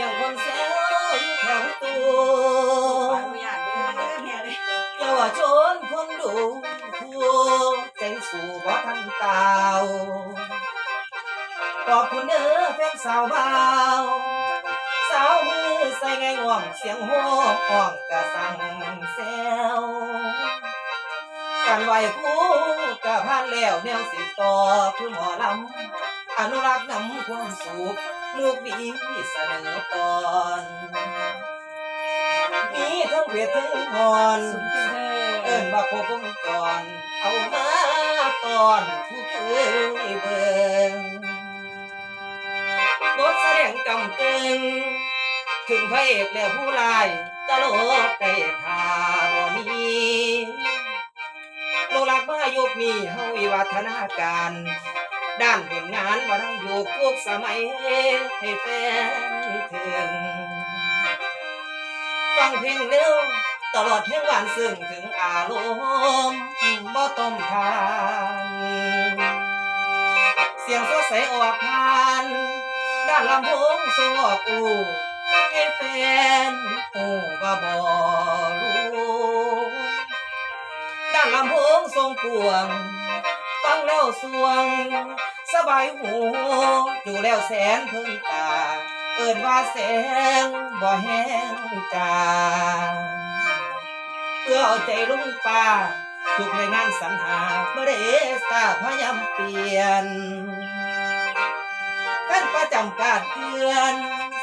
สียงคนแซวอยู่แถวตูขออนุญาตเด้อแม่เลยาวชนคนดูผู้ใจสู่บ่ทันตาขอบคุณเด้อแฟนสาวบ่าวสาวมือใส่ไงง่วงเสียงโห่ห้องกะสั่งแซวการไหวคู่กะผ่านแล้วแนวสิต่อคือหมอลำ อนุรักษ์นำความสุขมุกดีเสนอตอน มีทั้งเวททั้งหอนสุดที่เอิ้นว่าโคกงจรเอามาตอนผู้เคยเบิ่งบทแสดงกำเกิงถึงพระเอกและผู้ลายตลกได้ทาบ่มีโลกหลักมายุคนี้เฮาวิวัฒนาการ ด้านผลงานว่าทั้งอยู่ทุกสมัยให้แฟนถึง ฟังเพลงเร็ว ตลอดเพลงวานซึ้งถึงอารมณ์บ่ต้มทาน เสียงสดใสออกผ่าน ด้านลำโพงสวกอูให้แฟนโอ้ว่าบ่รู้ด้านลำโพงทรงปวง ฟังแล้วสวง สบายหูดูแล้วแสนเพิ่งตา เอิ้นว่าแสงบ่แห้งจางเพื่อเอาใจลุงป่าทุกในงานสรรหาบ่ได้สาพยายามเปลี่ยนกันประจำการเตือน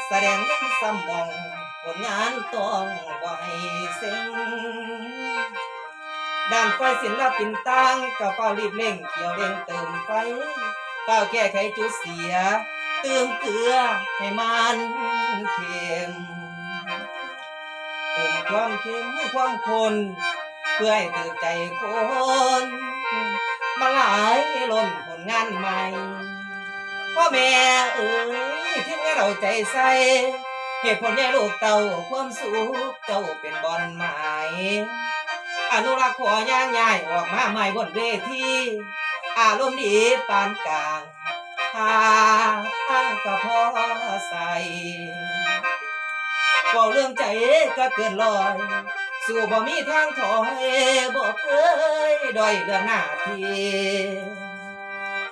แสดงยังสมองผลงานต้องบ่ให้เซ็งด้านไฟศิลปินต่างก็เฝ้ารีบเร่งเกี่ยวเร่งเติมไฟ เฝ้าแก้ไขจุดเสีย เติมเกลือให้มันเค็มเติมความเค็มความคนเพื่อให้ตื่นใจคนมาหลายล้นผลงานใหม่พ่อแม่เอ๋ยที่งานเราใจใส่เหตุผลแน่ลูกเต่าความสุขเจ้าเป็นบอลหมายอนุรักษ์ขอย่างใหญ่ออกมาใหม่บนเวที อารมณ์ดีปานกลางทางทางก็พอใส่บ่เรื่องใจก็เกินลอย สู่บ่มีทางถอยบ่เคยด้อยเรื่องหน้าที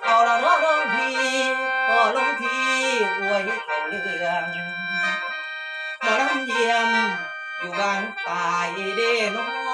เอาละน้องพี่พอลงทีอวยเขาเรื่องหมอลำเยี่ยมอยู่บางตายเด้น้อ